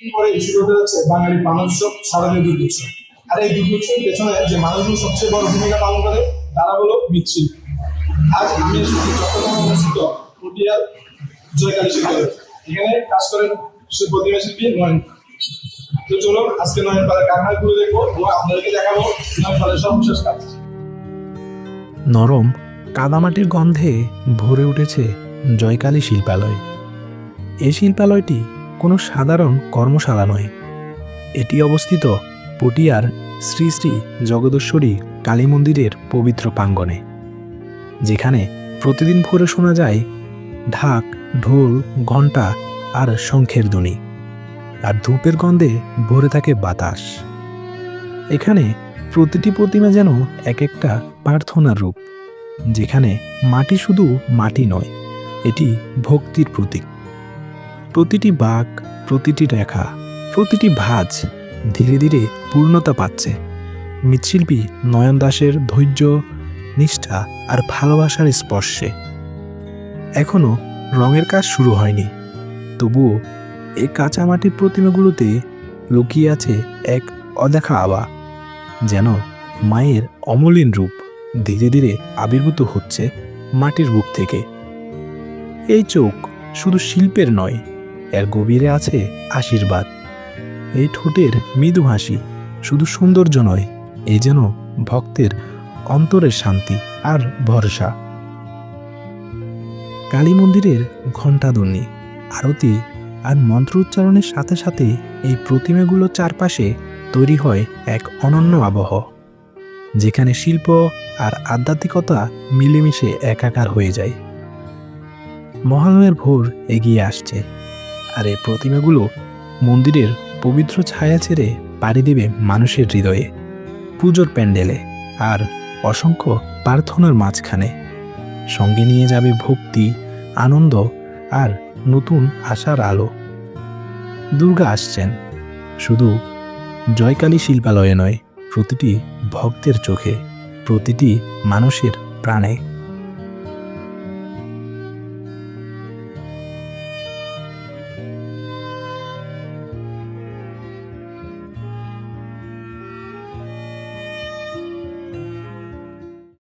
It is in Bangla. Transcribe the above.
পরে শুরু হতে যাচ্ছে? বাঙালি মানুষসব শারদীয় দুর্গোৎসব আর এই দুর্গোৎসবের পেছনে যে মানুষগুলো সবচেয়ে বড় ভূমিকা পালন করে, তারা হলো মৃৎশিল্পী। আজ আমি এসেছি পটিয়ার জয়কালী এখানে কাজ করেন প্রতিমা শিল্পী নয়ন তো চলো আজকে নয়ন দেখব এবং আপনাদেরকে দেখাবো নয়ন কাজ। নরম, কাদামাটির গন্ধে ভরে উঠেছে জয়কালী শিল্পালয়। এই শিল্পালয়টি কোনো সাধারণ কর্মশালা নয়। এটি অবস্থিত পটিয়ার শ্রী শ্রী জগদশ্বরী কালী মন্দিরের পবিত্র প্রাঙ্গণে, যেখানে প্রতিদিন ভোরে শোনা যায় ঢাক, ঢোল, ঘণ্টা আর শঙ্খের ধ্বনি, আর ধূপের গন্ধে ভরে থাকে বাতাস। এখানে প্রতিটি প্রতিমা যেন এক একটা প্রার্থনার রূপ, যেখানে মাটি শুধু মাটি নয়, এটি ভক্তির প্রতীক। প্রতিটি বাঘ প্রতিটি রেখা, প্রতিটি ভাঁজ ধীরে ধীরে পূর্ণতা পাচ্ছে। মৃৎশিল্পী নয়ন দাসের ধৈর্য, নিষ্ঠা আর ভালোবাসার স্পর্শে। এখনও রঙের কাজ শুরু হয়নি। তবুও এই কাঁচামাটির প্রতিমাগুলোতে লুকিয়ে আছে এক অদেখা আবা যেন মায়ের অমলিন রূপ ধীরে ধীরে আবির্ভূত হচ্ছে মাটির বুক থেকে। এই চোখ শুধু শিল্পের নয় এর গভীরে আছে আশীর্বাদ। এই ঠোঁটের মৃদু হাসি শুধু সৌন্দর্য নয় এই যেন ভক্তের অন্তরের শান্তি আর ভরসা। কালী মন্দিরের ঘণ্টাধ্বনি, আরতি আর মন্ত্র উচ্চারণের সাথে সাথে এই প্রতিমাগুলোর চারপাশে তৈরি হয় এক অনন্য আবহ, যেখানে শিল্প আর আধ্যাত্মিকতা মিলেমিশে একাকার হয়ে যায়। মহালয়ের ভোর এগিয়ে আসছে। আর এই প্রতিমাগুলো মন্দিরের পবিত্র ছায়া ছেড়ে পাড়ি দেবে মানুষের হৃদয়ে, পুজোর প্যান্ডেলে আর অসংখ্য প্রার্থনার মাঝখানে। সঙ্গে নিয়ে যাবে ভক্তি, আনন্দ আর নতুন আশার আলো। দুর্গা আসছেন। শুধু জয়কালী শিল্পালয়ে নয়, প্রতিটি ভক্তের চোখে, প্রতিটি মানুষের প্রাণে।